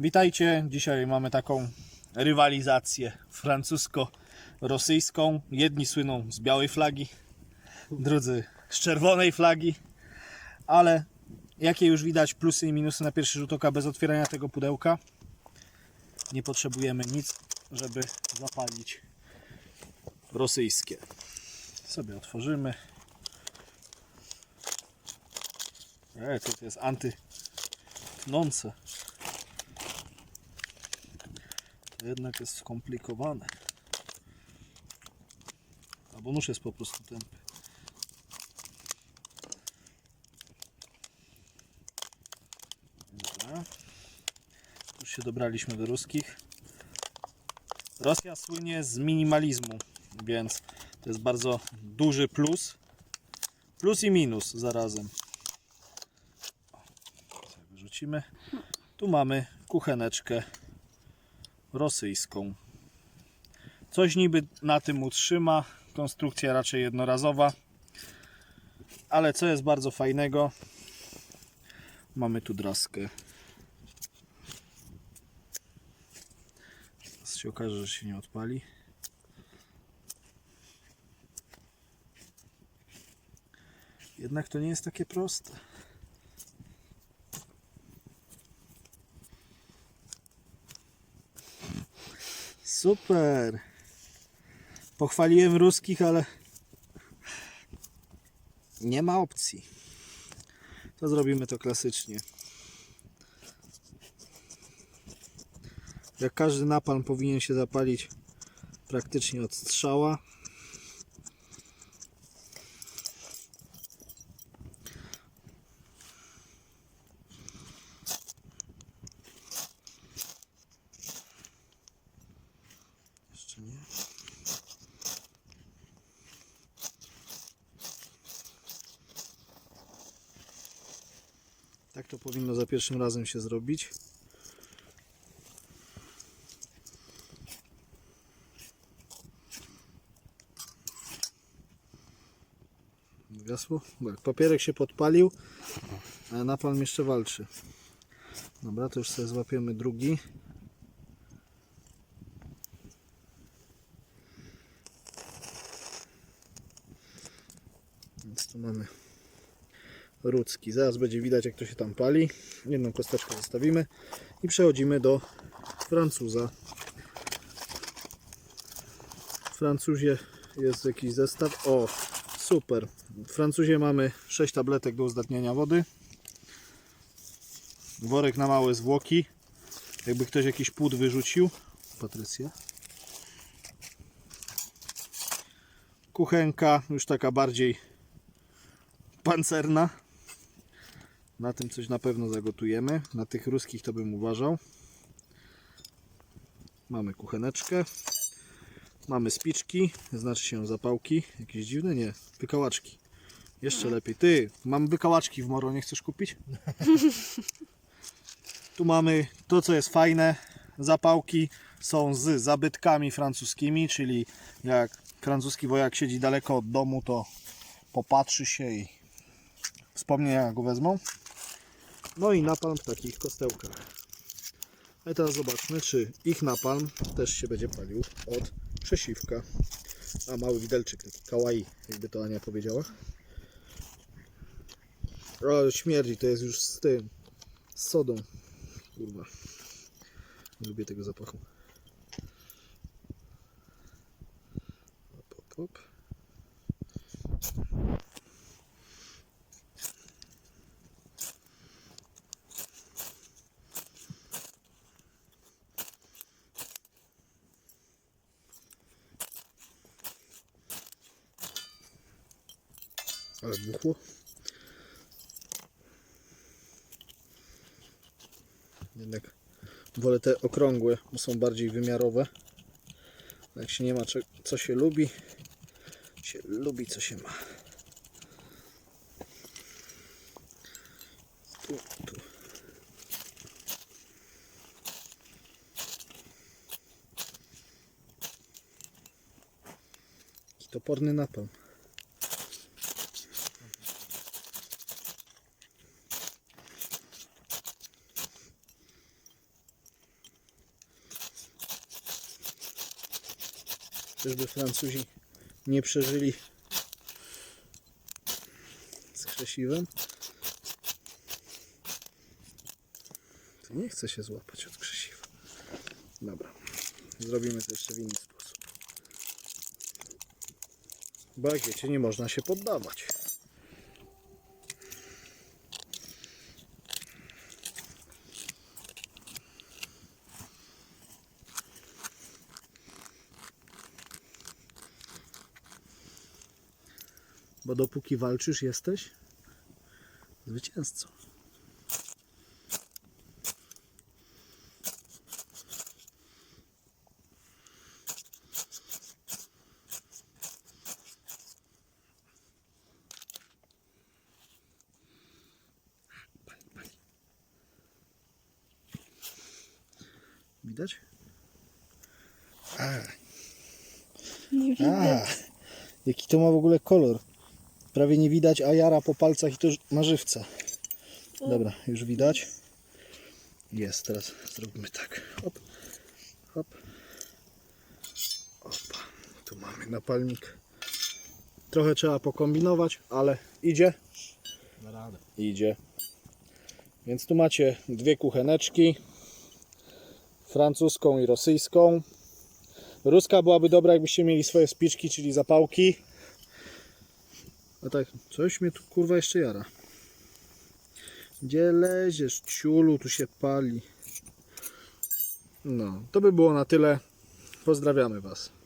Witajcie. Dzisiaj mamy taką rywalizację francusko-rosyjską. Jedni słyną z białej flagi, drudzy z czerwonej flagi, ale jakie już widać plusy i minusy na pierwszy rzut oka bez otwierania tego pudełka? Nie potrzebujemy nic, żeby zapalić rosyjskie. Sobie otworzymy. E, to jest antytnące. To jednak jest skomplikowane. Albo nóż jest po prostu tępy. Dobra. Już się dobraliśmy do ruskich. Rosja słynie z minimalizmu, więc to jest bardzo duży plus. Plus i minus zarazem. Wyrzucimy. Tu mamy kucheneczkę rosyjską. Coś niby na tym utrzyma. Konstrukcja raczej jednorazowa. Ale co jest bardzo fajnego? Mamy tu draskę. Teraz się okaże, że się nie odpali. Jednak to nie jest takie proste. Super. Pochwaliłem ruskich, ale nie ma opcji. To zrobimy to klasycznie. Jak każdy napalm powinien się zapalić praktycznie od strzała. Jeszcze nie. Tak to powinno za pierwszym razem się zrobić. Gasło? Tak, papierek się podpalił, ale napalm jeszcze walczy. Dobra, to już sobie złapiemy drugi. Więc tu mamy rudzki. Zaraz będzie widać jak to się tam pali. Jedną kosteczkę zostawimy i przechodzimy do Francuza. W Francuzie jest jakiś zestaw. O, super. W Francuzie mamy 6 tabletek do uzdatniania wody. Worek na małe zwłoki. Jakby ktoś jakiś płód wyrzucił. Patrycja. Kuchenka, już taka bardziej pancerna. Na tym coś na pewno zagotujemy. Na tych ruskich to bym uważał. Mamy kucheneczkę. Mamy spiczki, znaczy się zapałki. Jakieś dziwne? Nie. Wykałaczki. Jeszcze lepiej. Ty, mam wykałaczki w moro, nie chcesz kupić? tu mamy to, co jest fajne. Zapałki są z zabytkami francuskimi, czyli jak francuski wojak siedzi daleko od domu, to popatrzy się i wspomnienia go wezmą. No i napalm w takich kostełkach. A teraz zobaczmy, czy ich napalm też się będzie palił od przesiwka. A mały widelczyk, taki kawaii, jakby to Ania powiedziała. O, śmierdzi, to jest już z tym, z sodą. Kurwa. Nie lubię tego zapachu. Op, op, Ale buchło. Jednak wolę te okrągłe, bo są bardziej wymiarowe. Jak się nie ma co się lubi, się lubi co się ma. Tu, tu. Toporny napał. Czyżby Francuzi nie przeżyli z krzesiwem? Nie chce się złapać od krzesiwa. Dobra, zrobimy to jeszcze w inny sposób. Bo jak wiecie, nie można się poddawać. Bo dopóki walczysz, jesteś zwycięzcą. Widać? A, Nie a, jaki to ma w ogóle kolor. Prawie nie widać, a jara po palcach i to ma żywca. Dobra, już widać. Jest, teraz zrobimy tak. Hop, hop. Opa, tu mamy napalnik. Trochę trzeba pokombinować, ale idzie. Na radę. Idzie. Więc tu macie dwie kucheneczki. Francuską i rosyjską. Ruska byłaby dobra, jakbyście mieli swoje spiczki, czyli zapałki. A tak, coś mnie tu kurwa jeszcze jara. Gdzie leziesz, ciulu, tu się pali. No, to by było na tyle. Pozdrawiamy Was.